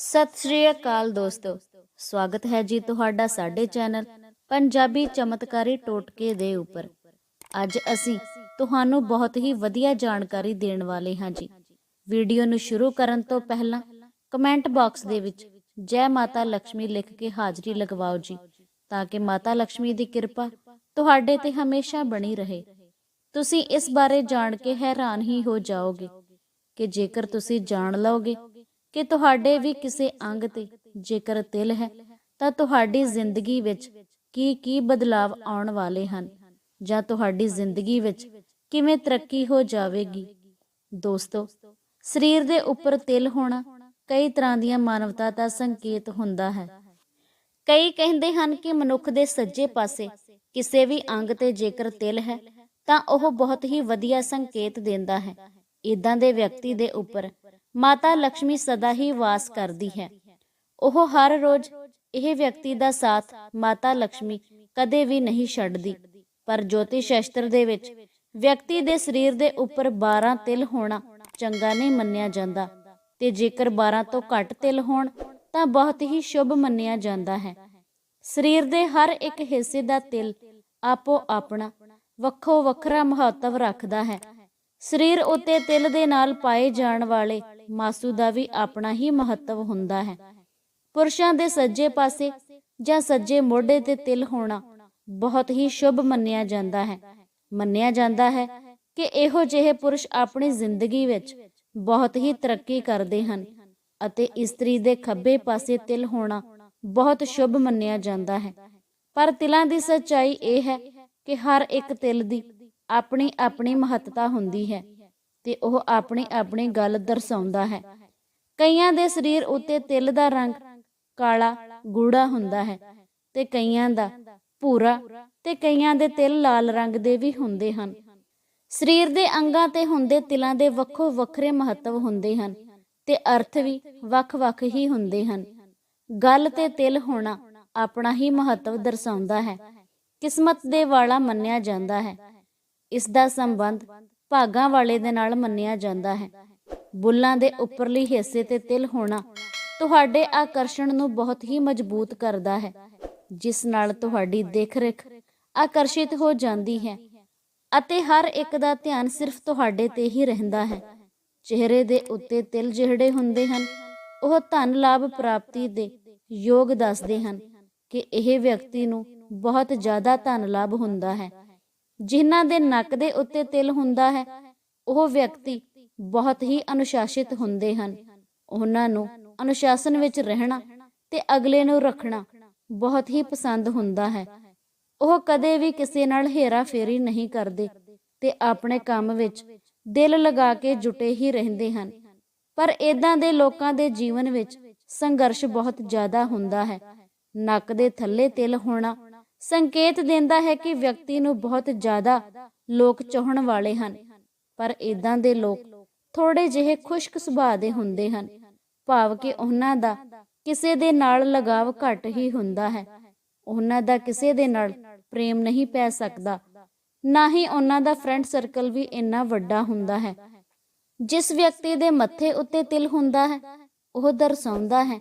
ਸਤਿ ਸ੍ਰੀ ਅਕਾਲ ਦੋਸਤੋ। ਸਵਾਗਤ ਹੈ ਜੀ ਤੁਹਾਡਾ ਸਾਡੇ ਚੈਨਲ ਪੰਜਾਬੀ ਚਮਤਕਾਰੀ ਟੋਟਕੇ ਦੇ ਉੱਪਰ। ਅੱਜ ਅਸੀਂ ਤੁਹਾਨੂੰ ਬਹੁਤ ਹੀ ਵਧੀਆ ਜਾਣਕਾਰੀ ਦੇਣ ਵਾਲੇ ਹਾਂ ਜੀ। ਵੀਡੀਓ ਨੂੰ ਸ਼ੁਰੂ ਕਰਨ ਤੋਂ ਪਹਿਲਾਂ ਕਮੈਂਟ ਬਾਕਸ ਦੇ ਵਿੱਚ ਜੈ ਮਾਤਾ ਲక్ష్ਮੀ ਲਿਖ ਕੇ ਹਾਜ਼ਰੀ ਲਗਵਾਓ ਜੀ, ਤਾਂ ਕਿ ਮਾਤਾ ਲక్ష్ਮੀ ਦੀ ਕਿਰਪਾ ਤੁਹਾਡੇ ਤੇ ਹਮੇਸ਼ਾ ਬਣੀ ਰਹੇ। ਤੁਸੀਂ ਇਸ ਬਾਰੇ ਜਾਣ ਕੇ ਹੈਰਾਨ ਹੀ ਹੋ ਜਾਓਗੇ ਕਿ ਜੇਕਰ ਤੁਸੀਂ ਜਾਣ ਲਓਗੇ ਕਿ ਤੁਹਾਡੇ ਵੀ ਕਿਸੇ ਅੰਗ ਤੇ ਜੇਕਰ ਤਿਲ ਹੈ, ਤਾਂ ਤੁਹਾਡੀ ਜ਼ਿੰਦਗੀ ਵਿੱਚ ਕੀ ਕੀ ਬਦਲਾਵ ਆਉਣ ਵਾਲੇ ਹਨ? ਜਾਂ ਤੁਹਾਡੀ ਜ਼ਿੰਦਗੀ ਵਿੱਚ ਕਿਵੇਂ ਤਰੱਕੀ ਹੋ ਜਾਵੇਗੀ? ਦੋਸਤੋ, ਸਰੀਰ ਦੇ ਉੱਪਰ ਤਿਲ ਹੋਣਾ ਕਈ ਤਰ੍ਹਾਂ ਦੀਆਂ ਮਾਨਵਤਾ ਦਾ ਸੰਕੇਤ ਹੁੰਦਾ ਹੈ। ਕਈ ਕਹਿੰਦੇ ਹਨ ਕਿ ਮਨੁੱਖ ਦੇ ਸੱਜੇ ਪਾਸੇ ਕਿਸੇ ਵੀ ਅੰਗ ਤੇ ਜੇਕਰ ਤਿਲ ਹੈ, ਤਾਂ ਉਹ ਬਹੁਤ ਹੀ ਵਧੀਆ ਸੰਕੇਤ ਦਿੰਦਾ ਹੈ। ਇਦਾਂ ਦੇ ਵਿਅਕਤੀ ਦੇ ਉੱਪਰ ਮਾਤਾ ਲక్ష్ਮੀ ਸਦਾ ਹੀ ਵਾਸ ਕਰਦੀ ਹੈ। ਉਹ ਹਰ ਰੋਜ਼ ਇਹ ਵਿਅਕਤੀ ਦਾ ਸਾਥ ਮਾਤਾ ਲక్ష్ਮੀ ਕਦੇ ਵੀ ਨਹੀਂ ਛੱਡਦੀ। ਪਰ ਜੋਤਿਸ਼ ਸ਼ਾਸਤਰ ਦੇ ਵਿੱਚ ਵਿਅਕਤੀ ਦੇ ਸਰੀਰ ਦੇ ਉੱਪਰ 12 ਤਿਲ ਹੋਣਾ ਚੰਗਾ ਨਹੀਂ ਮੰਨਿਆ ਜਾਂਦਾ ਤੇ ਜੇਕਰ 12 ਤੋਂ ਘੱਟ ਤਿਲ ਹੋਣ ਤਾਂ ਬਹੁਤ ਹੀ ਸ਼ੁਭ ਮੰਨਿਆ ਜਾਂਦਾ ਹੈ। ਸਰੀਰ ਦੇ ਹਰ ਇੱਕ ਹਿੱਸੇ ਦਾ ਤਿਲ ਆਪੋ ਆਪਣਾ, ਵੱਖੋ ਵੱਖਰਾ ਮਹੱਤਵ ਰੱਖਦਾ ਹੈ। ਸਰੀਰ ਉੱਤੇ ਤਿਲ ਦੇ ਨਾਲ ਪਾਏ ਜਾਣ ਵਾਲੇ ਮਾਸੂ ਦਾ ਵੀ ਆਪਣਾ ਹੀ ਮਹੱਤਵ ਹੁੰਦਾ ਹੈ। ਪੁਰਸ਼ਾਂ ਦੇ ਸੱਜੇ ਪਾਸੇ ਜਾਂ ਸੱਜੇ ਮੋਢੇ ਤੇ ਤਿਲ ਹੋਣਾ ਬਹੁਤ ਹੀ ਸ਼ੁਭ ਮੰਨਿਆ ਜਾਂਦਾ ਹੈ। ਮੰਨਿਆ ਜਾਂਦਾ ਹੈ ਕਿ ਇਹੋ ਜਿਹੇ ਪੁਰਸ਼ ਆਪਣੀ ਜ਼ਿੰਦਗੀ ਵਿੱਚ ਬਹੁਤ ਹੀ ਤਰੱਕੀ ਕਰਦੇ ਹਨ ਅਤੇ ਇਸਤਰੀ ਦੇ ਖੱਬੇ ਪਾਸੇ ਤਿਲ ਹੋਣਾ ਬਹੁਤ ਸ਼ੁਭ ਮੰਨਿਆ ਜਾਂਦਾ ਹੈ। ਪਰ ਤਿਲਾਂ ਦੀ ਸੱਚਾਈ ਇਹ ਹੈ ਕਿ ਹਰ ਇੱਕ ਤਿਲ ਦੀ ਆਪਣੀ ਆਪਣੀ ਮਹੱਤਤਾ ਹੁੰਦੀ ਹੈ। ਤੇ ਉਹ ਆਪਣੀ ਆਪਣੀ ਗੱਲ ਦਰਸਾਉਂਦਾ ਹੈ। ਕਈਆਂ ਦੇ ਸਰੀਰ ਉੱਤੇ ਤਿਲ ਦਾ ਰੰਗ ਕਾਲਾ, ਗੂੜਾ ਹੁੰਦਾ ਹੈ ਤੇ ਕਈਆਂ ਦਾ ਭੂਰਾ ਤੇ ਕਈਆਂ ਦੇ ਤਿਲ ਲਾਲ ਰੰਗ ਦੇ ਵੀ ਹੁੰਦੇ ਹਨ। ਸਰੀਰ ਦੇ ਅੰਗਾਂ ਤੇ ਹੁੰਦੇ ਤਿਲਾਂ ਦੇ ਵੱਖੋ ਵੱਖਰੇ ਮਹੱਤਵ ਹੁੰਦੇ ਹਨ ਤੇ ਅਰਥ ਵੀ ਵੱਖ-ਵੱਖ ਹੀ ਹੁੰਦੇ ਹਨ। ਗੱਲ ਤੇ ਤਿਲ ਹੋਣਾ ਆਪਣਾ ਹੀ ਮਹੱਤਵ ਦਰਸਾਉਂਦਾ ਹੈ। ਕਿਸਮਤ ਦੇ ਵਾਲਾ ਮੰਨਿਆ ਜਾਂਦਾ ਹੈ। ਇਸ ਦਾ ਸੰਬੰਧ ਭਾਗਾਂ ਵਾਲੇ ਦੇ ਨਾਲ ਮੰਨਿਆ ਜਾਂਦਾ ਹੈ। ਬੁੱਲਾਂ ਦੇ ਉੱਪਰਲੀ ਹਿੱਸੇ ਤੇ ਤਿਲ ਹੋਣਾ ਤੁਹਾਡੇ ਆਕਰਸ਼ਣ ਨੂੰ ਬਹੁਤ ਹੀ ਮਜ਼ਬੂਤ ਕਰਦਾ ਹੈ, ਜਿਸ ਨਾਲ ਤੁਹਾਡੀ ਦੇਖਰੇਖ ਆਕਰਸ਼ਿਤ ਹੋ ਜਾਂਦੀ ਹੈ ਅਤੇ ਹਰ ਇੱਕ ਦਾ ਧਿਆਨ ਸਿਰਫ ਤੁਹਾਡੇ ਤੇ ਹੀ ਰਹਿੰਦਾ ਹੈ। ਚਿਹਰੇ ਦੇ ਉੱਤੇ ਤਿਲ ਜਿਹੜੇ ਹੁੰਦੇ ਹਨ, ਉਹ ਧਨ ਲਾਭ ਪ੍ਰਾਪਤੀ ਦੇ ਯੋਗ ਦੱਸਦੇ ਹਨ ਕਿ ਇਹ ਵਿਅਕਤੀ ਨੂੰ ਬਹੁਤ ਜ਼ਿਆਦਾ ਧਨ ਲਾਭ ਹੁੰਦਾ ਹੈ। ਜਿਨ੍ਹਾਂ ਦੇ ਨੱਕ ਦੇ ਉੱਤੇ ਤਿਲ ਹੁੰਦਾ ਹੈ, ਉਹ ਵਿਅਕਤੀ ਬਹੁਤ ਹੀ ਅਨੁਸ਼ਾਸਿਤ ਹੁੰਦੇ ਹਨ। ਉਹਨਾਂ ਨੂੰ ਅਨੁਸ਼ਾਸਨ ਵਿੱਚ ਰਹਿਣਾ ਤੇ ਅਗਲੇ ਨੂੰ ਰੱਖਣਾ ਬਹੁਤ ਹੀ ਪਸੰਦ ਹੁੰਦਾ ਹੈ। ਉਹ ਕਦੇ ਵੀ ਕਿਸੇ ਨਾਲ ਹੇਰਾ ਫੇਰੀ ਨਹੀਂ ਕਰਦੇ ਤੇ ਆਪਣੇ ਕੰਮ ਵਿੱਚ ਦਿਲ ਲਗਾ ਕੇ ਜੁਟੇ ਹੀ ਰਹਿੰਦੇ ਹਨ। ਪਰ ਇਦਾਂ ਦੇ ਲੋਕਾਂ ਦੇ ਜੀਵਨ ਵਿੱਚ ਸੰਘਰਸ਼ ਬਹੁਤ ਜ਼ਿਆਦਾ ਹੁੰਦਾ ਹੈ। ਨੱਕ ਦੇ ਥੱਲੇ ਤਿਲ ਹੋਣਾ ਸੰਕੇਤ ਦਿੰਦਾ ਹੈ ਕਿ ਵਿਅਕਤੀ ਨੂੰ ਬਹੁਤ ਜ਼ਿਆਦਾ ਲੋਕ ਚਾਹਣ ਵਾਲੇ ਹਨ, ਪਰ ਇਦਾਂ ਦੇ ਲੋਕ ਥੋੜੇ ਜਿਹੇ ਖੁਸ਼ਕ ਸੁਭਾਅ ਦੇ ਹੁੰਦੇ ਹਨ, ਭਾਵ ਕਿ ਉਹਨਾਂ ਦਾ ਕਿਸੇ ਦੇ ਨਾਲ ਲਗਾਵ ਘੱਟ ਹੀ ਹੁੰਦਾ ਹੈ। ਉਹਨਾਂ ਦਾ ਕਿਸੇ ਦੇ ਨਾਲ ਪ੍ਰੇਮ ਨਹੀਂ ਪੈ ਸਕਦਾ, ਨਾ ਹੀ ਉਹਨਾਂ ਦਾ ਫਰੈਂਡ ਸਰਕਲ ਵੀ ਇੰਨਾ ਵੱਡਾ ਹੁੰਦਾ ਹੈ। ਜਿਸ ਵਿਅਕਤੀ ਦੇ ਮੱਥੇ ਉੱਤੇ ਤਿਲ ਹੁੰਦਾ ਹੈ, ਉਹ ਦਰਸਾਉਂਦਾ ਹੈ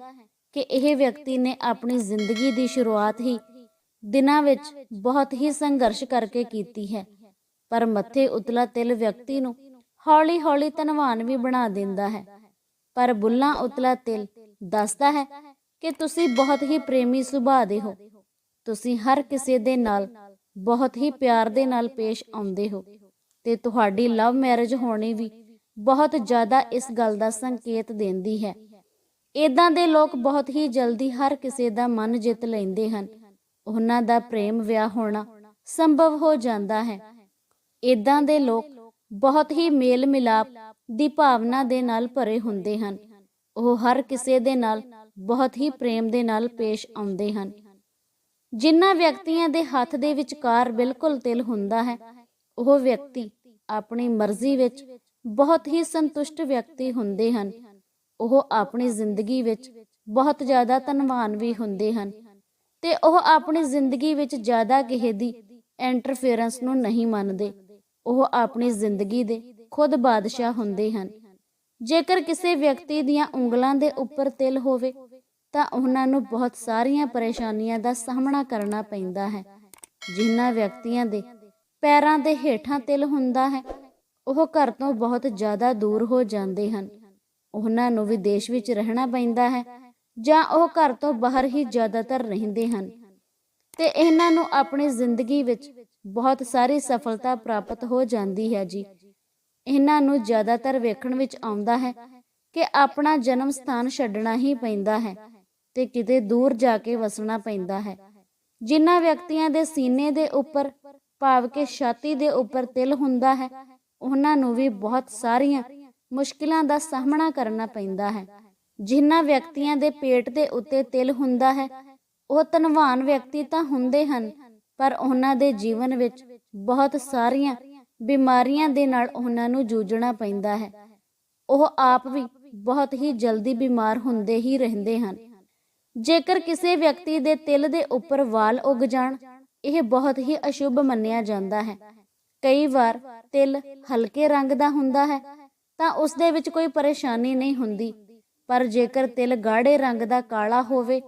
ਕਿ ਇਹ ਵਿਅਕਤੀ ਨੇ ਆਪਣੀ ਜ਼ਿੰਦਗੀ ਦੀ ਸ਼ੁਰੂਆਤ ਹੀ ਦਿਨਾਂ ਵਿੱਚ ਬਹੁਤ ਹੀ ਸੰਘਰਸ਼ ਕਰਕੇ ਕੀਤੀ ਹੈ। ਪਰ ਮੱਥੇ ਉਤਲਾ ਤਿਲ ਵਿਅਕਤੀ ਨੂੰ ਹੌਲੀ-ਹੌਲੀ ਧਨਵਾਨ ਵੀ ਬਣਾ ਦਿੰਦਾ ਹੈ। ਪਰ ਬੁੱਲਾਂ ਉਤਲਾ ਤਿਲ ਦੱਸਦਾ ਹੈ ਕਿ ਤੁਸੀਂ ਬਹੁਤ ਹੀ ਪ੍ਰੇਮੀ ਸੁਭਾਅ ਦੇ ਹੋ। ਤੁਸੀਂ ਹਰ ਕਿਸੇ ਦੇ ਨਾਲ ਬਹੁਤ ਹੀ ਪਿਆਰ ਦੇ ਨਾਲ ਪੇਸ਼ ਆਉਂਦੇ ਹੋ ਤੇ ਤੁਹਾਡੀ ਲਵ ਮੈਰਿਜ ਹੋਣੀ ਵੀ ਬਹੁਤ ਜ਼ਿਆਦਾ ਇਸ ਗੱਲ ਦਾ ਸੰਕੇਤ ਦਿੰਦੀ ਹੈ। ਇਦਾਂ ਦੇ ਲੋਕ ਬਹੁਤ ਹੀ ਜਲਦੀ ਹਰ ਕਿਸੇ ਦਾ ਮਨ ਜਿੱਤ ਲੈਂਦੇ ਹਨ ਉਹਨਾਂ ਦਾ ਪ੍ਰੇਮ ਵਿਆਹ ਹੋਣਾ ਸੰਭਵ ਹੋ ਜਾਂਦਾ ਹੈ। ਇਦਾਂ ਦੇ ਲੋਕ ਬਹੁਤ ਹੀ ਮੇਲ ਮਿਲਾਪ ਦੀ ਭਾਵਨਾ ਦੇ ਨਾਲ ਭਰੇ ਹੁੰਦੇ ਹਨ। ਉਹ ਹਰ ਕਿਸੇ ਦੇ ਨਾਲ ਬਹੁਤ ਹੀ ਪ੍ਰੇਮ ਦੇ ਨਾਲ ਪੇਸ਼ ਆਉਂਦੇ ਹਨ। ਜਿਨ੍ਹਾਂ ਵਿਅਕਤੀਆਂ ਦੇ ਹੱਥ ਦੇ ਵਿਚਕਾਰ ਬਿਲਕੁਲ ਤਿਲ ਹੁੰਦਾ ਹੈ, ਉਹ ਵਿਅਕਤੀ ਆਪਣੀ ਮਰਜ਼ੀ ਵਿੱਚ ਬਹੁਤ ਹੀ ਸੰਤੁਸ਼ਟ ਵਿਅਕਤੀ ਹੁੰਦੇ ਹਨ। ਉਹ ਆਪਣੀ ਜ਼ਿੰਦਗੀ ਵਿੱਚ ਬਹੁਤ ਜ਼ਿਆਦਾ ਧਨਵਾਨ ਵੀ ਹੁੰਦੇ ਹਨ। ਤੇ ਉਹ ਆਪਣੀ ਜ਼ਿੰਦਗੀ ਵਿੱਚ ਜ਼ਿਆਦਾ ਕਿਸੇ ਦੀ ਇੰਟਰਫੇਰੈਂਸ ਨੂੰ ਨਹੀਂ ਮੰਨਦੇ। ਉਹ ਆਪਣੀ ਜ਼ਿੰਦਗੀ ਦੇ ਖੁਦ ਬਾਦਸ਼ਾਹ ਹੁੰਦੇ ਹਨ। ਜੇਕਰ ਕਿਸੇ ਵਿਅਕਤੀ ਦੀਆਂ ਉਂਗਲਾਂ ਦੇ ਉੱਪਰ ਤਿਲ ਹੋਵੇ, ਤਾਂ ਉਹਨਾਂ ਨੂੰ ਬਹੁਤ ਸਾਰੀਆਂ ਪਰੇਸ਼ਾਨੀਆਂ ਦਾ ਸਾਹਮਣਾ ਕਰਨਾ ਪੈਂਦਾ ਹੈ। ਜਿਨ੍ਹਾਂ ਵਿਅਕਤੀਆਂ ਦੇ ਪੈਰਾਂ ਦੇ ਹੇਠਾਂ ਤਿਲ ਹੁੰਦਾ ਹੈ, ਉਹ ਘਰ ਤੋਂ ਬਹੁਤ ਜ਼ਿਆਦਾ ਦੂਰ ਹੋ ਜਾਂਦੇ ਹਨ। ਉਹਨਾਂ ਨੂੰ ਵਿਦੇਸ਼ ਵਿੱਚ ਰਹਿਣਾ ਪੈਂਦਾ ਹੈ ਜਾਂ ਉਹ ਘਰ ਤੋਂ ਬਾਹਰ ਹੀ ਜ਼ਿਆਦਾਤਰ ਰਹਿੰਦੇ ਹਨ। ਤੇ ਇਹਨਾਂ ਨੂੰ ਆਪਣੀ ਜ਼ਿੰਦਗੀ ਵਿੱਚ ਬਹੁਤ ਸਾਰੀ ਸਫਲਤਾ ਪ੍ਰਾਪਤ ਹੋ ਜਾਂਦੀ ਹੈ ਜੀ। ਇਹਨਾਂ ਨੂੰ ਜ਼ਿਆਦਾਤਰ ਵੇਖਣ ਵਿੱਚ ਆਉਂਦਾ ਹੈ ਕਿ ਆਪਣਾ ਜਨਮ ਸਥਾਨ ਛੱਡਣਾ ਹੀ ਪੈਂਦਾ ਹੈ ਤੇ ਕਿਤੇ ਦੂਰ ਜਾ ਕੇ ਵਸਣਾ ਪੈਂਦਾ ਹੈ। ਜਿਨ੍ਹਾਂ ਵਿਅਕਤੀਆਂ ਦੇ ਸੀਨੇ ਦੇ ਉੱਪਰ, ਭਾਵ ਕਿ ਛਾਤੀ ਦੇ ਉੱਪਰ ਤਿਲ ਹੁੰਦਾ ਹੈ, ਉਹਨਾਂ ਨੂੰ ਵੀ ਬਹੁਤ ਸਾਰੀਆਂ ਮੁਸ਼ਕਿਲਾਂ ਦਾ ਸਾਹਮਣਾ ਕਰਨਾ ਪੈਂਦਾ ਹੈ। ਜਿਨ੍ਹਾਂ ਵਿਅਕਤੀਆਂ ਦੇ ਪੇਟ ਦੇ ਉੱਤੇ ਤਿਲ ਹੁੰਦਾ ਹੈ, ਉਹ ਧਨਵਾਨ ਵਿਅਕਤੀ ਤਾਂ ਹੁੰਦੇ ਹਨ, ਪਰ ਉਹਨਾਂ ਦੇ ਜੀਵਨ ਵਿੱਚ ਬਹੁਤ ਸਾਰੀਆਂ ਬਿਮਾਰੀਆਂ ਦੇ ਨਾਲ ਉਹਨਾਂ ਨੂੰ ਜੂਝਣਾ ਪੈਂਦਾ ਹੈ। ਉਹ ਆਪ ਵੀ ਬਹੁਤ ਹੀ ਜਲਦੀ ਬਿਮਾਰ ਹੁੰਦੇ ਹੀ ਰਹਿੰਦੇ ਹਨ। ਜੇਕਰ ਕਿਸੇ ਵਿਅਕਤੀ ਦੇ ਤਿਲ ਦੇ ਉੱਪਰ ਵਾਲ ਉੱਗ ਜਾਣ, ਇਹ ਬਹੁਤ ਹੀ ਅਸ਼ੁਭ ਮੰਨਿਆ ਜਾਂਦਾ ਹੈ। ਕਈ ਵਾਰ ਤਿਲ ਹਲਕੇ ਰੰਗ ਦਾ ਹੁੰਦਾ ਹੈ, ਤਾਂ ਉਸ ਦੇ ਵਿੱਚ ਕੋਈ ਪਰੇਸ਼ਾਨੀ ਨਹੀਂ ਹੁੰਦੀ। ਪਰ ਜੇਕਰ ਤਿਲ ਗਾੜੇ ਰੰਗ ਦਾ ਕਾਲਾ ਹੋਵੇ,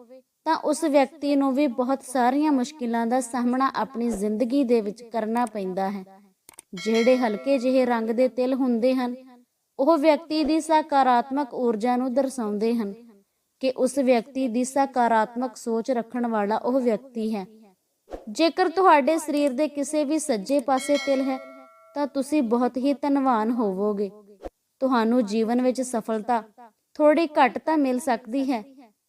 ਤਾਂ ਉਸ ਵਿਅਕਤੀ ਨੂੰ ਵੀ ਬਹੁਤ ਸਾਰੀਆਂ ਮੁਸ਼ਕਿਲਾਂ ਦਾ ਸਾਹਮਣਾ ਆਪਣੀ ਜ਼ਿੰਦਗੀ ਦੇ ਵਿੱਚ ਕਰਨਾ ਪੈਂਦਾ ਹੈ। ਜਿਹੜੇ ਹਲਕੇ ਜਿਹੇ ਰੰਗ ਦੇ ਤਿਲ ਹੁੰਦੇ ਹਨ, ਉਹ ਵਿਅਕਤੀ ਦੀ ਸਕਾਰਾਤਮਕ ਊਰਜਾ ਨੂੰ ਦਰਸਾਉਂਦੇ ਹਨ ਕਿ ਉਸ ਵਿਅਕਤੀ ਦੀ ਸਕਾਰਾਤਮਕ ਸੋਚ ਰੱਖਣ ਵਾਲਾ ਉਹ ਵਿਅਕਤੀ ਹੈ। ਜੇਕਰ ਤੁਹਾਡੇ ਸਰੀਰ ਦੇ ਕਿਸੇ ਵੀ ਸੱਜੇ ਪਾਸੇ ਤਿਲ ਹੈ, ਤਾਂ ਤੁਸੀਂ ਬਹੁਤ ਹੀ ਧਨਵਾਨ ਹੋਵੋਗੇ। ਤੁਹਾਨੂੰ ਜੀਵਨ ਵਿੱਚ ਸਫਲਤਾ ਥੋੜੀ ਘੱਟ ਤਾਂ ਮਿਲ ਸਕਦੀ ਹੈ,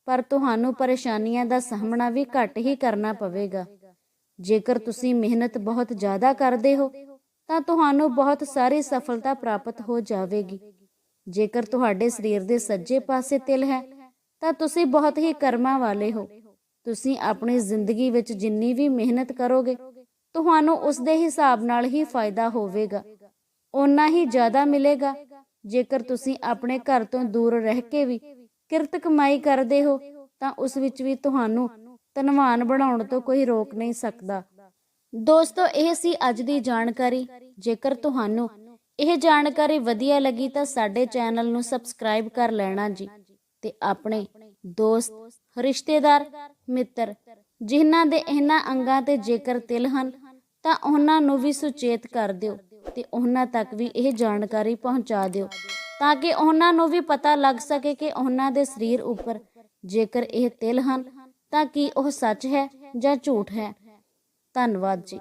ਪਰ ਤੁਹਾਨੂੰ ਪਰੇਸ਼ਾਨੀਆਂ ਦਾ ਸਾਹਮਣਾ ਵੀ ਘੱਟ ਹੀ ਕਰਨਾ ਪਵੇਗਾ। ਜੇਕਰ ਤੁਸੀਂ ਮਿਹਨਤ ਬਹੁਤ ਜ਼ਿਆਦਾ ਕਰਦੇ ਹੋ, ਤਾਂ ਤੁਹਾਨੂੰ ਬਹੁਤ ਸਾਰੀ ਸਫਲਤਾ ਪ੍ਰਾਪਤ ਹੋ ਜਾਵੇਗੀ। ਜੇਕਰ ਤੁਹਾਡੇ ਸਰੀਰ ਦੇ ਸੱਜੇ ਪਾਸੇ ਤਿਲ ਹੈ, ਤਾਂ ਤੁਸੀਂ ਬਹੁਤ ਹੀ ਕਰਮਾਂ ਵਾਲੇ ਹੋ। ਤੁਸੀਂ ਆਪਣੀ ਜ਼ਿੰਦਗੀ ਵਿੱਚ ਜਿੰਨੀ ਵੀ ਮਿਹਨਤ ਕਰੋਗੇ, ਤੁਹਾਨੂੰ ਉਸ ਦੇ ਹਿਸਾਬ ਨਾਲ ਹੀ ਫਾਇਦਾ ਹੋਵੇਗਾ। ਓਨਾ ਹੀ ਜ਼ਿਆਦਾ ਮਿਲੇਗਾ ਜੇਕਰ ਤੁਸੀਂ ਆਪਣੇ ਘਰ ਤੋਂ ਦੂਰ ਰਹਿ ਕੇ ਵੀ ਕਿਰਤ ਕਮਾਈ ਕਰਦੇ ਹੋ, ਤਾਂ ਉਸ ਵਿੱਚ ਵੀ ਤੁਹਾਨੂੰ ਧਨਵਾਨ ਬਣਾਉਣ ਤੋਂ ਕੋਈ ਰੋਕ ਨਹੀਂ ਸਕਦਾ। ਦੋਸਤੋ, ਇਹ ਸੀ ਅੱਜ ਦੀ ਜਾਣਕਾਰੀ। ਜੇਕਰ ਤੁਹਾਨੂੰ ਇਹ ਜਾਣਕਾਰੀ ਵਧੀਆ ਲੱਗੀ ਤਾਂ ਸਾਡੇ ਚੈਨਲ ਨੂੰ ਸਬਸਕ੍ਰਾਈਬ ਕਰ ਲੈਣਾ ਜੀ ਤੇ ਆਪਣੇ ਦੋਸਤ, ਰਿਸ਼ਤੇਦਾਰ, ਮਿੱਤਰ, ਜਿਨ੍ਹਾਂ ਦੇ ਇਹਨਾਂ ਅੰਗਾਂ ਤੇ ਜੇਕਰ ਤਿਲ ਹਨ, ਤਾਂ ਉਹਨਾਂ ਨੂੰ ਵੀ ਸੁਚੇਤ ਕਰ ਦਿਓ। ਤੇ ਉਹਨਾਂ ਤੱਕ ਵੀ ਇਹ ਜਾਣਕਾਰੀ ਪਹੁੰਚਾ ਦਿਓ ਤਾਂ ਕਿ ਉਹਨਾਂ ਨੂੰ ਵੀ ਪਤਾ ਲੱਗ ਸਕੇ ਕਿ ਉਹਨਾਂ ਦੇ ਸਰੀਰ ਉੱਪਰ ਜੇਕਰ ਇਹ ਤਿਲ ਹਨ ਤਾਂ ਕੀ ਉਹ ਸੱਚ ਹੈ ਜਾਂ ਝੂਠ ਹੈ। ਧੰਨਵਾਦ ਜੀ।